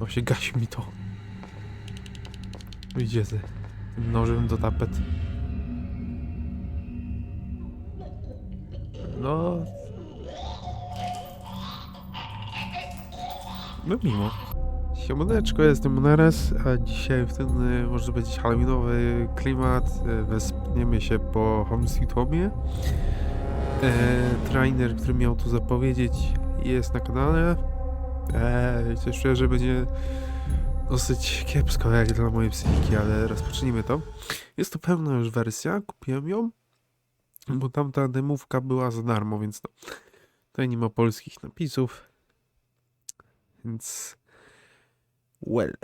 Właśnie gasi mi to. Idzie ty. Tym nożem do tapet. No. No mimo. Siemoneczko, jestem Muneres, a dzisiaj w ten, y, może być halloweenowy klimat, y, wespniemy się po Home Sweet Home'ie. E, trainer, który miał to zapowiedzieć, jest na kanale. E, coś czuję, że będzie dosyć kiepsko jak dla mojej psychiki, ale rozpocznijmy to. Jest to pełna już wersja, kupiłem ją, bo tamta demówka była za darmo, więc no, tutaj nie ma polskich napisów, więc well.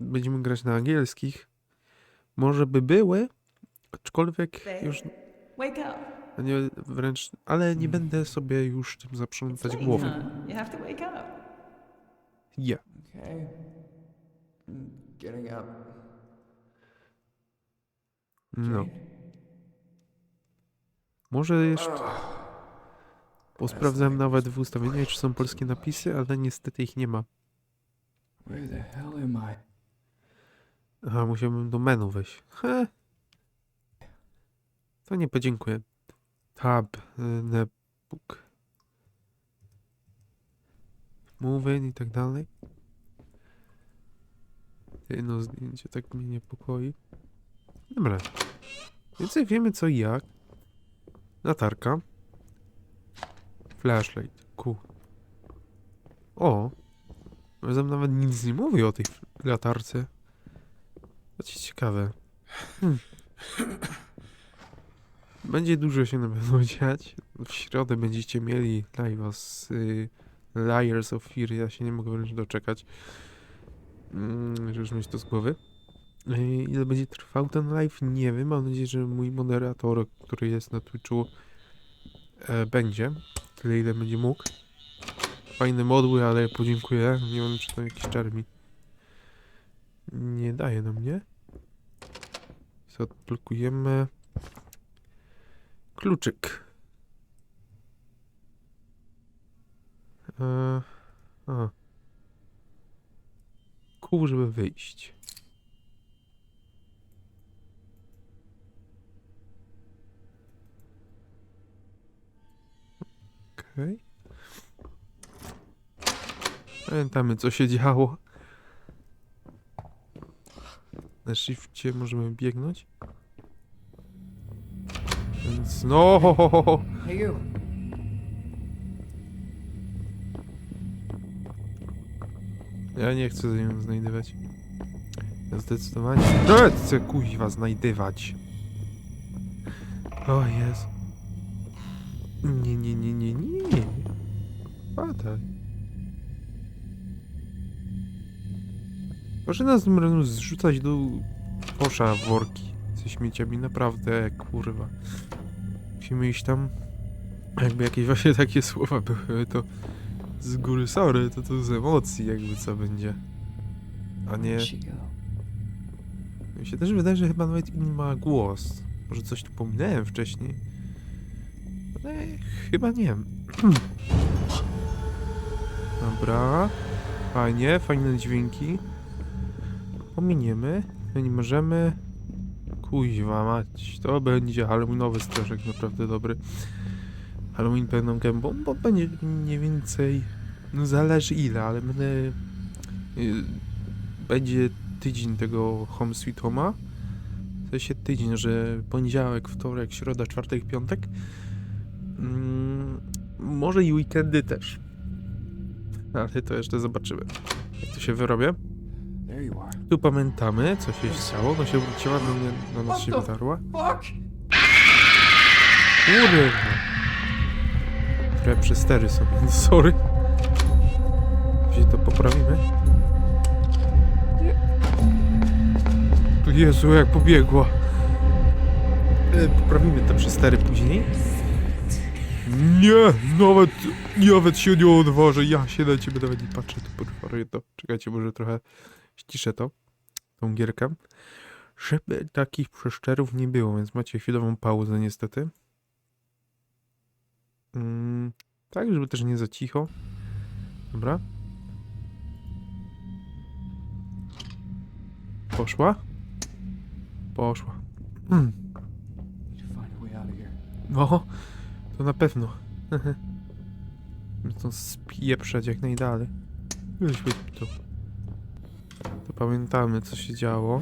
Będziemy grać na angielskich. Może by były, aczkolwiek już Wake up. A nie, wręcz, ale nie będę sobie już tym zaprzątać głowy. huh? You have to wake up. Ja. Okay. I'm getting up. No. Może jeszcze. Posprawdzam nawet w ustawieniach, czy są polskie napisy, ale niestety ich nie ma. Where the hell am I? Aha, musiałbym do menu wejść. He. To nie podziękuję. Tab, netbook. Move in i tak dalej. Jedno zdjęcie tak mnie niepokoi. Dobra. Więcej wiemy co i jak. Latarka. Flashlight. Ku. O. Razem nawet nic nie mówi o tej latarce. To ci ciekawe. Hmm. Będzie dużo się na pewno dziać. W środę będziecie mieli live'a z y, Liars of Fear. Ja się nie mogę wręcz doczekać. Mm, żeby już mieć to z głowy. Y, ile będzie trwał ten live? Nie wiem. Mam nadzieję, że mój moderator, który jest na Twitchu, e, będzie. Tyle ile będzie mógł. Fajne modły, ale podziękuję. Nie wiem, czy to jakiś czar mi nie daje na mnie. Zablokujemy kluczyk. E. Kół, żeby wyjść. Okej. Pamiętamy, co się działo. Na shifcie możemy biegnąć. Więc no. Hey, you. Ja nie chcę ją znajdywać. Ja zdecydowanie. No, chcę kuźwa znajdywać. O jest. Nie, nie, nie, nie, nie. Padaj. Proszę nas zrzucać do kosza worki ze śmieciami. Naprawdę, kurwa. Musimy iść tam. Jakby jakieś właśnie takie słowa były, to z góry sorry, to to z emocji jakby co będzie. A nie... Mi się też wydaje, że chyba nawet inny ma głos. Może coś tu pominąłem wcześniej. Ale chyba nie. Dobra. Fajnie, fajne dźwięki. Pominiemy. No nie możemy. Kuźwa mać. To będzie halloweenowy straszek naprawdę dobry. Halloween pełną gębą, bo będzie mniej więcej... No zależy ile, ale będę... y, będzie tydzień tego Home Sweet Home'a. W sensie tydzień, że poniedziałek, wtorek, środa, czwartek, piątek. Mm, może i weekendy też. Ale to jeszcze zobaczymy. Jak to się wyrobię. Tu pamiętamy, co się stało. No się wróciła, do mnie, na nas się. Fuck! Kurwa. Trochę przestery są, więc sorry. Gdzie to poprawimy? Jezu, jak pobiegła. E, Poprawimy te przestery później. Nie, nawet, nawet się nie odważę. Ja się na ciebie nawet nie patrzę, to potwory to. Czekajcie, może trochę ściszę to, tą gierkę. Żeby takich przeszczerów nie było, więc macie chwilową pauzę niestety. Mm, tak, żeby też nie za cicho. Dobra. Poszła? Poszła. No, to na pewno. to spieprzać jak najdalej. Weźmy to. To pamiętamy co się działo.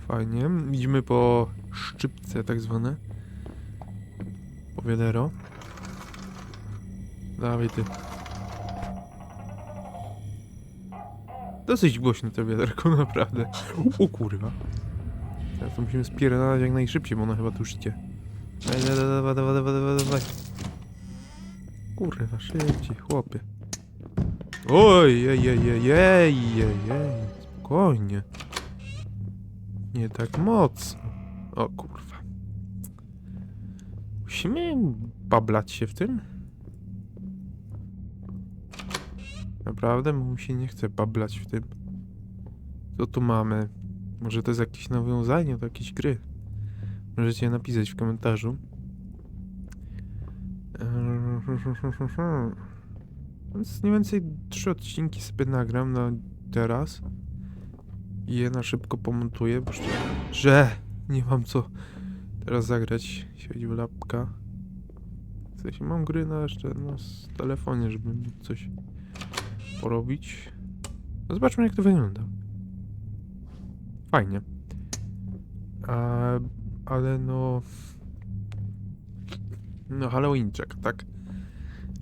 Fajnie. Idziemy po szczypce tak zwane. Po wiadero. Dawaj ty. Dosyć głośno to wiaderko, naprawdę. O kurwa. Teraz to musimy spierdalać jak najszybciej, bo ono chyba tu. Dawaj, dawaj, dawaj, dawaj, dawaj, dawaj, dawaj. Kurwa, szybciej, chłopie. Oj, jej, jej, jej, jej. Spokojnie. Nie tak mocno. O kurwa. Musimy bablać się w tym? Naprawdę? Mu się nie chce bablać w tym. Co tu mamy? Może to jest jakieś nawiązanie do jakiejś gry? Możecie napisać w komentarzu. Więc mniej więcej trzy odcinki sobie nagram na teraz. I je na szybko pomontuję, bo że nie mam co teraz zagrać. Siedzi lapka. W sensie mam gry na jeszcze no, z telefonie, żeby coś porobić. No zobaczmy jak to wygląda. Fajnie. A, ale no... No Halloween czeka, tak?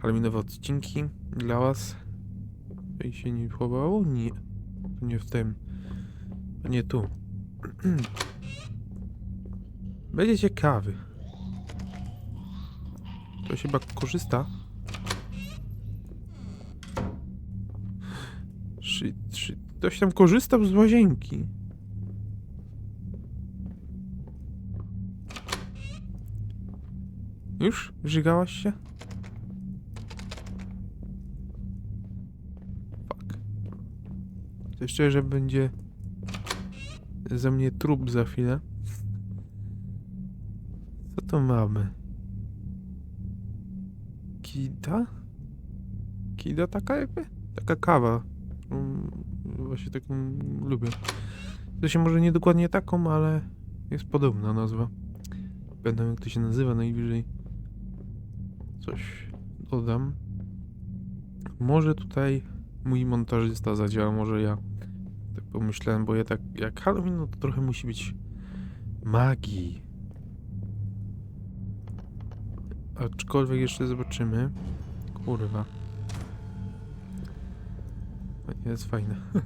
Halloweenowe odcinki dla was. Tutaj się nie chowało? Nie. To nie w tym. To nie tu. Będzie ciekawy. Ktoś chyba korzysta. Shit, shit. Ktoś tam korzystał z łazienki. Już? Żygałaś się? Jeszcze, że będzie ze mnie trup za chwilę. Co to mamy? Kida? Kida taka jakby? Taka kawa. Mm, Właśnie taką lubię. To się może nie dokładnie taką, ale jest podobna nazwa. Będę jak to się nazywa najwyżej. Coś dodam. Może tutaj mój montażysta zadziała, może ja tak pomyślałem, bo ja tak jak Halloween, no to trochę musi być magii. Aczkolwiek jeszcze zobaczymy. Kurwa. Jest fajne.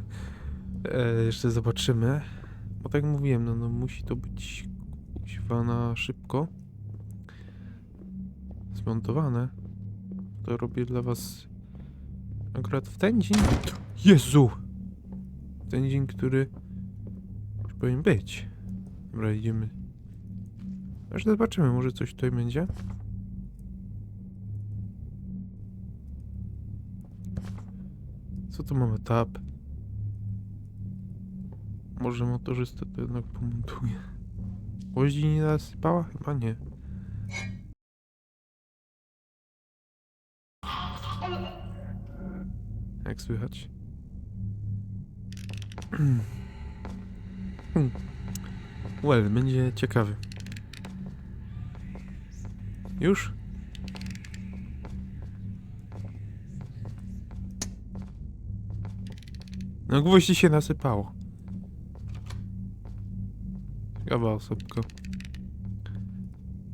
e, jeszcze zobaczymy. Bo tak mówiłem, no, no musi to być kuźwa na szybko zmontowane. To robię dla was akurat w ten dzień. Jezu! W ten dzień, który już powinien być. Dobra, idziemy. Aż zobaczymy, może coś tutaj będzie. Co tu mamy? Tab. Może motorzysta to jednak pomontuje. Łoździ nie nasypała? Chyba nie. Słychać? Hmm. Well, będzie ciekawy. Już? No gwoździ się nasypało. Ciekawa osobka.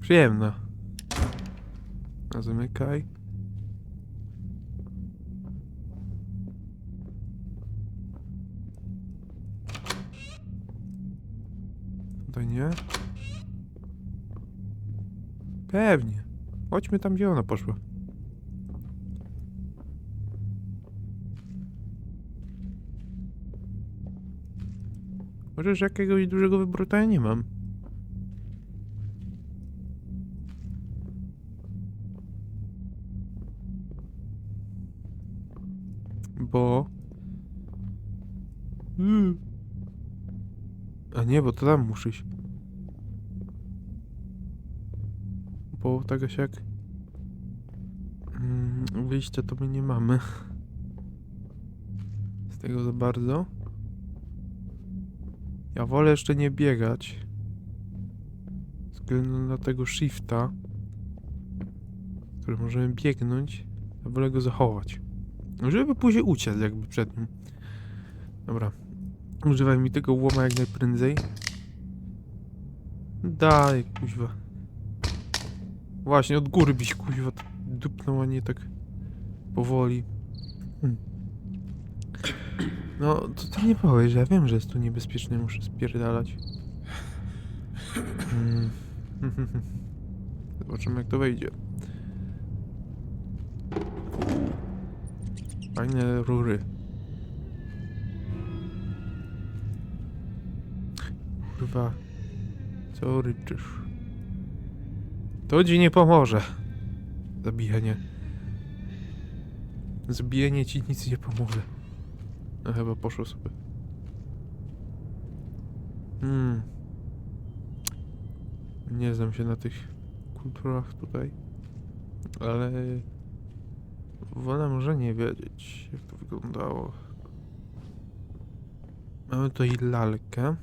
Przyjemna. Zamykaj. Tutaj nie. Pewnie. Chodźmy tam, gdzie ona poszła. Chociaż jakiegoś dużego wyboru ja nie mam. Bo... nie, bo to tam muszę iść. Bo tak jak mm, wyjścia to my nie mamy. Z tego za bardzo. Ja wolę jeszcze nie biegać. Względu na tego shifta, który możemy biegnąć, ja wolę go zachować. Żeby później uciec jakby przed nim. Dobra. Używaj mi tego łoma jak najprędzej. Daj, kuźwa. Właśnie, od góry byś kuźwa dupnął, a nie tak powoli. Hmm. No, to ty nie powiesz, ja wiem, że jest tu niebezpiecznie, muszę spierdalać. Mm. Zobaczymy jak to wejdzie. Fajne rury. Kurwa. Co ryczysz? To ci nie pomoże. Zabijanie. Zabijanie ci nic nie pomoże. No chyba poszło sobie. Hmm. Nie znam się na tych kulturach tutaj. Ale wolę może nie wiedzieć, jak to wyglądało. Mamy tutaj lalkę.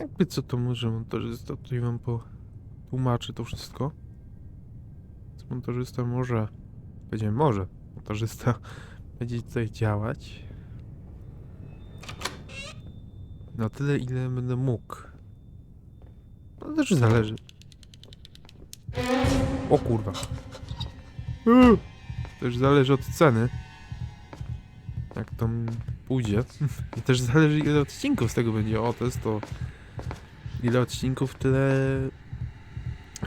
Jakby co to może montażysta tutaj wam potłumaczy to wszystko. Co montażysta może, będzie może, montażysta będzie tutaj działać. Na tyle, ile będę mógł. No też zależy. O kurwa. Uuu. Też zależy od ceny. Jak tam pójdzie. I też zależy ile odcinków z tego będzie. O, to jest to. Ile odcinków, tyle...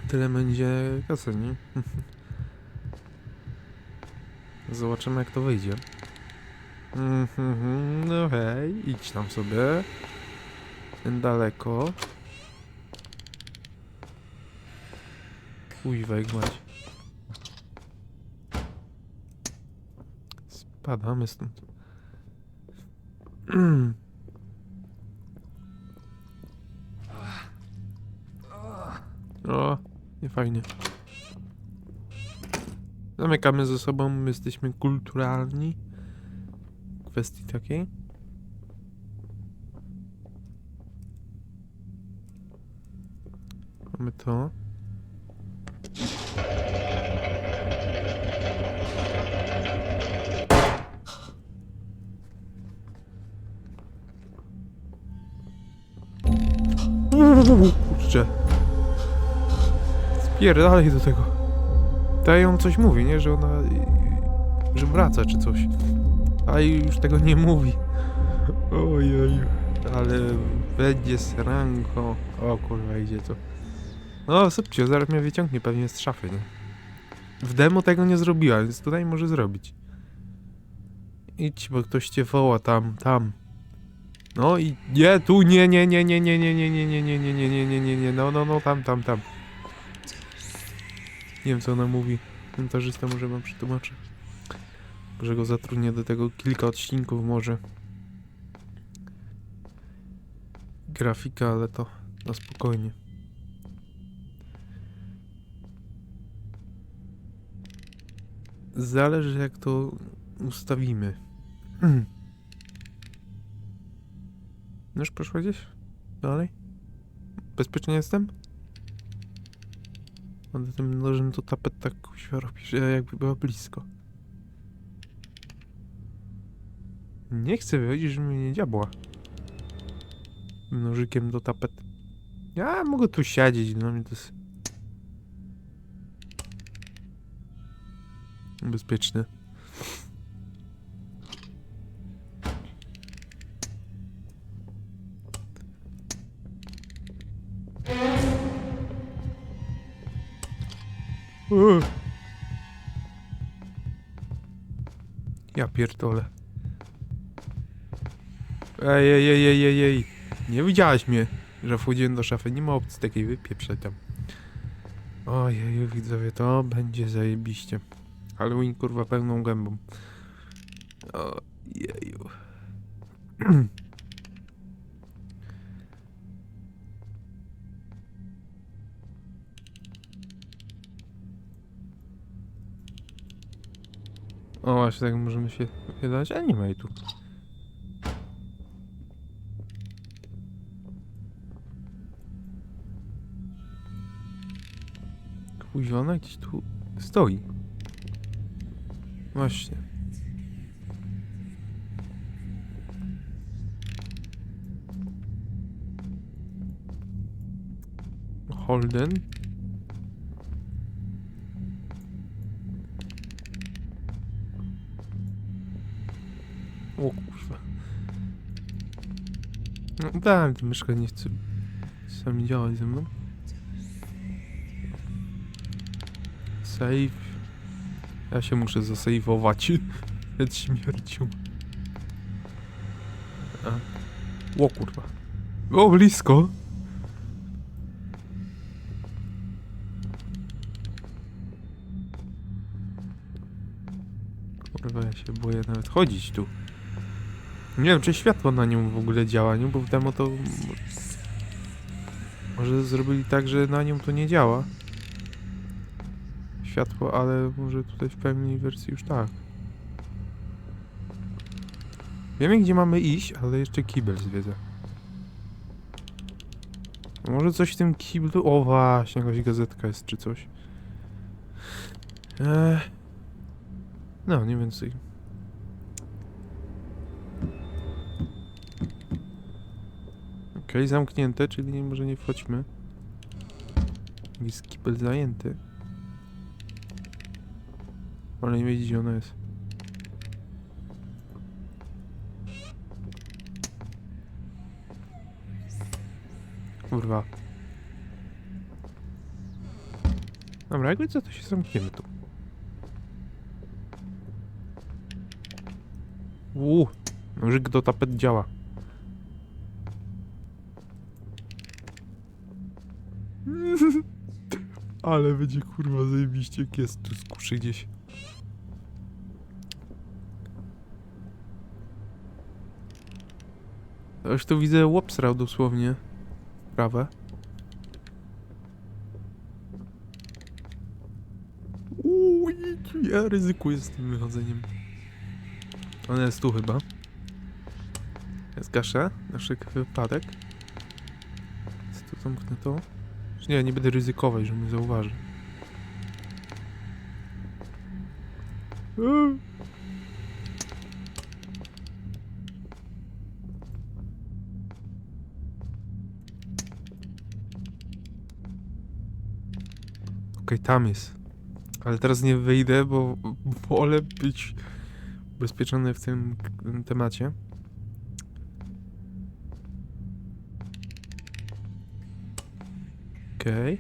Tyle będzie kasy, nie? Zobaczymy jak to wyjdzie. Mhm, no hej, idź tam sobie. Daleko. Jak mać. Spadamy stąd. O, nie fajnie. Zamykamy ze sobą, jesteśmy kulturalni. Kwestii takiej. Mamy to. Kurczę. Spierdalaj do tego. Ta ją coś mówi, nie? Że ona... Że wraca czy coś. A już tego nie mówi. Ojej. Ale będzie sranko. O kurwa, idzie to. No, subcio, zaraz mnie wyciągnie pewnie z szafy, nie? W demo tego nie zrobiła, więc tutaj może zrobić. Idź, bo ktoś cię woła tam, tam. No i nie, tu nie, nie, nie, nie, nie, nie, nie, nie, nie, nie, nie, nie, nie, nie, nie, nie, no, no, no, tam, tam, tam. Nie wiem, co ona mówi. Montażysta może wam przetłumaczy. Może go zatrudnię do tego kilka odcinków może. Grafika, ale to na spokojnie. Zależy jak to ustawimy. Już poszło gdzieś? Dalej? Bezpiecznie jestem? Ale tym nożem to tapet tak kuźwa robi, że jakby była blisko. Nie chcę wychodzić, żeby mnie nie diabła. Nożykiem do tapet. Ja mogę tu siedzieć, dla mnie to jest... Bezpieczne. Ja pierdolę. Ej, ej, ej, ej, ej, ej. Nie widziałaś mnie, że wchodziłem do szafy. Nie ma opcji takiej, wypieprzaj tam. Ojeju, widzowie, to będzie zajebiście. Halloween, kurwa, pełną gębą. Ojeju. O właśnie, tak możemy się wydać animate'u. Kuziona gdzieś tu stoi. Właśnie. Holden? O kurwa. No tak, myszka nie chce sami działać ze mną. Save. Ja się muszę zasejwować przed śmiercią. A. O kurwa. O blisko. Kurwa, ja się boję nawet chodzić tu. Nie wiem, czy światło na nią w ogóle działa, nie? Bo w demo to... Może zrobili tak, że na nią to nie działa. Światło, ale może tutaj w pełnej wersji już tak. Wiemy, gdzie mamy iść, ale jeszcze kibel zwiedza. Może coś w tym kiblu... O właśnie, jakaś gazetka jest czy coś. Eee... No, nie więcej. Okej, zamknięte, czyli nie, może nie wchodźmy. Jest kibel zajęty. Ale nie wiedzieć gdzie ona jest. Kurwa. Dobra, jakby co, to się zamkniemy tu. Uuu, nożyk do tapet działa. Ale będzie kurwa zajebiście, jak jest tu skuszy gdzieś. Już tu widzę łopsrał dosłownie. Prawe. Uuu, ja ryzykuję z tym wychodzeniem. Ona jest tu chyba. Zgaszę, na wszelki wypadek. Zamknę to? Czy nie, nie będę ryzykować, że mnie zauważy. Okej, tam jest. Ale teraz nie wyjdę, bo wolę być ubezpieczony w tym temacie. Okej.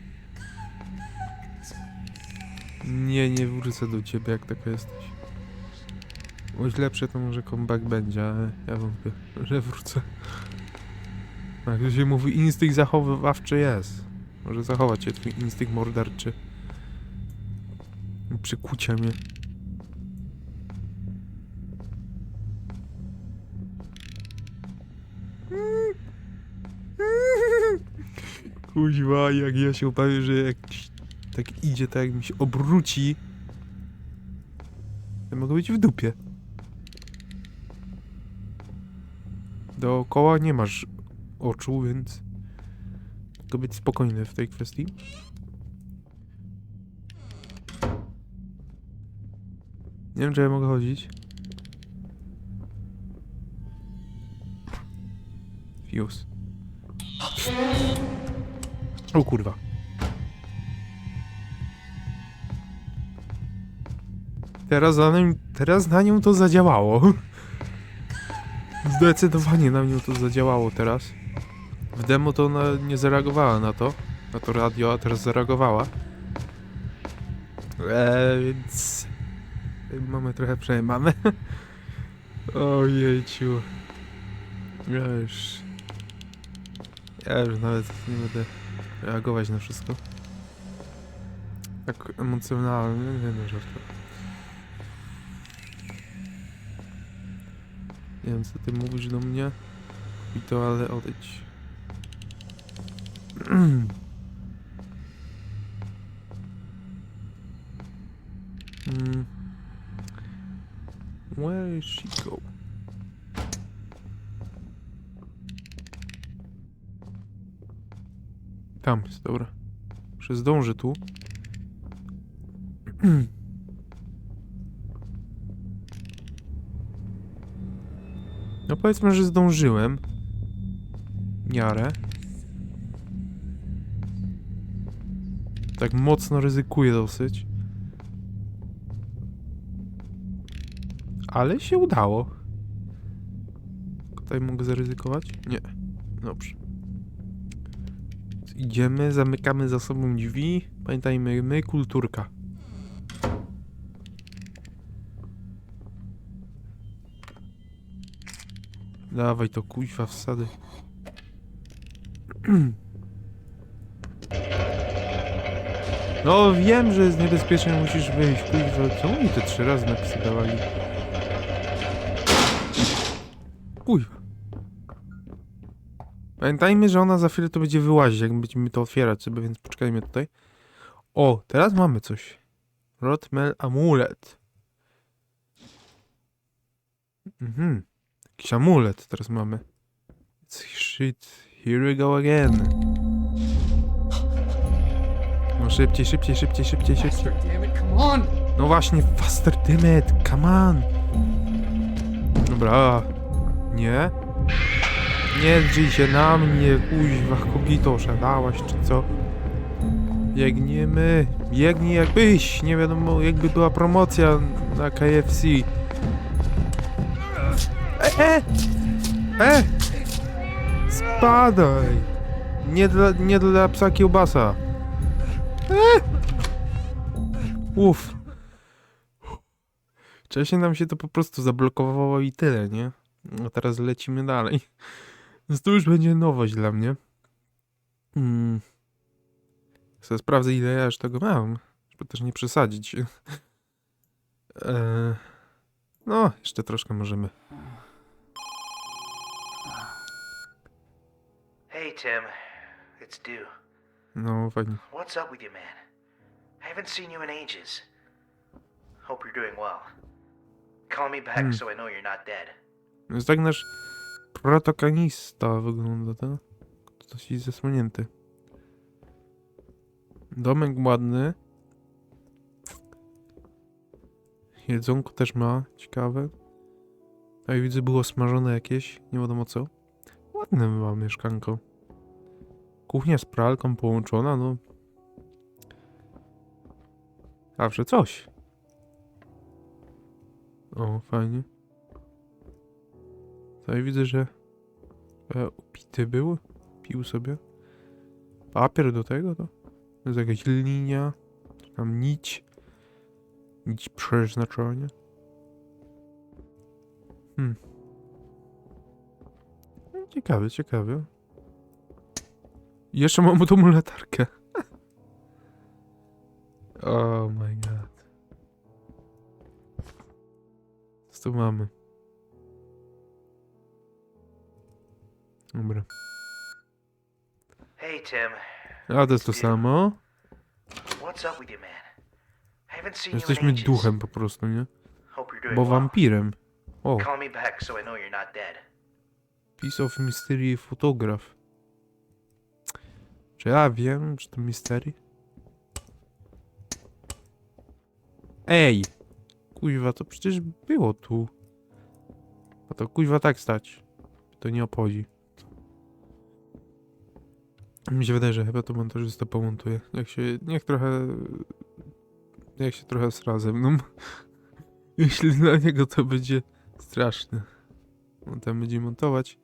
Nie, nie wrócę do ciebie, jak taka jesteś. Bądź lepsze, to może comeback będzie, ale ja wątpię, że wrócę. Jak to się mówi, instynkt zachowywawczy jest. Może zachować się twój instynkt morderczy. Przykucia mnie. Kuźwa, jak ja się obawiam, że jak tak idzie, tak jak mi się obróci, to mogę być w dupie. Dookoła nie masz oczu, więc mogę być spokojny w tej kwestii. Nie wiem, czy ja mogę chodzić. Fuse. O kurwa. Teraz na, nim, teraz na nią to zadziałało. Zdecydowanie na nią to zadziałało teraz. W demo to ona nie zareagowała na to. Na to radio, a teraz zareagowała. Eee, więc... Mamy trochę przejmane. Ojejciu. Ja już... Ja już nawet nie będę reagować na wszystko. Tak emocjonalnie, nie no żartu. Nie wiem co ty mówisz do mnie. I to ale odejdź. mm. Where is she go? Tam jest, dobra. Muszę zdążę tu. No powiedzmy, że zdążyłem. Miarę. Tak mocno ryzykuję dosyć. Ale się udało. Tutaj mogę zaryzykować? Nie. Dobrze. Idziemy, zamykamy za sobą drzwi. Pamiętajmy, my kulturka. Dawaj to kuźwa wsady. No wiem, że jest niebezpiecznie, musisz wyjść, kuźwa. Co oni te trzy razy napisywali? Kuźwa. Pamiętajmy, że ona za chwilę to będzie wyłazić, jak będziemy to otwierać sobie, więc poczekajmy tutaj. O, teraz mamy coś. Rotmel amulet. Mhm. Jakiś amulet teraz mamy. Shit, here we go again. No szybciej, szybciej, szybciej, szybciej, szybciej. No właśnie, faster damn it, come on. Dobra. Nie? Nie drzyj się na mnie, kuźwa, kogito, szadałaś czy co? Biegniemy, biegnij jakbyś, nie wiadomo, jakby była promocja na KFC. E, e, e! Spadaj! Nie dla, nie dla psa kiełbasa. E! Uff. Wcześniej nam się to po prostu zablokowało i tyle, nie? A teraz lecimy dalej. Więc to już będzie nowość dla mnie. Hmm. Chcę sprawdzę ile ja już tego mam, żeby też nie przesadzić. eee, no, jeszcze troszkę możemy. Hey, Tim. It's Dew. No, fajnie. What's up with you, man? I haven't seen you in ages. Hope you're doing well. Call me back Hmm. so I know you're not dead. Jest tak nasz protagonista wygląda, tak? Coś zasłonięty. Domek ładny. Jedzonko też ma, ciekawe. A widzę było smażone jakieś, nie wiadomo co. Ładne ma mieszkanko. Kuchnia z pralką połączona, no. Zawsze coś. O, fajnie. Tutaj widzę, że e, upity był. Pił sobie. Papier do tego, to jest jakaś linia. Tam nić. Nić przeznaczenia. Hmm. No, ciekawe. I Jeszcze mamy tą latarkę. oh my god. Co tu mamy? Dobra. Hey, Tim. A to jest to samo. What's up with you, man? I haven't seen you in Jesteśmy ages. duchem po prostu, nie? Hope you're doing Bo well. wampirem. O, Call me back so I know you're not dead. Piece of Mystery fotograf. Czy ja wiem, że to mystery? Ej! Kuźwa, to przecież było tu. A to kuźwa tak stać. To nie obchodzi. Mi się wydaje, że chyba to montażysta pomontuje. Jak się, niech trochę... Jak się trochę sra ze mną. Jeśli dla niego to będzie straszne. On tam będzie montować.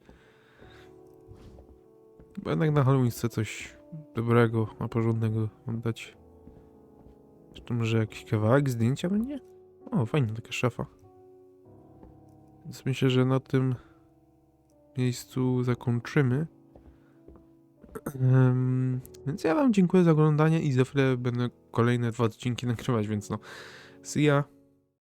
Bo jednak na Halloween coś dobrego, a porządnego wam dać. Jeszcze może jakiś kawałek zdjęcia będzie? O, fajna taka szafa. Więc myślę, że na tym miejscu zakończymy. Em, więc ja wam dziękuję za oglądanie i za chwilę będę kolejne dwa odcinki nagrywać, więc no. See ya.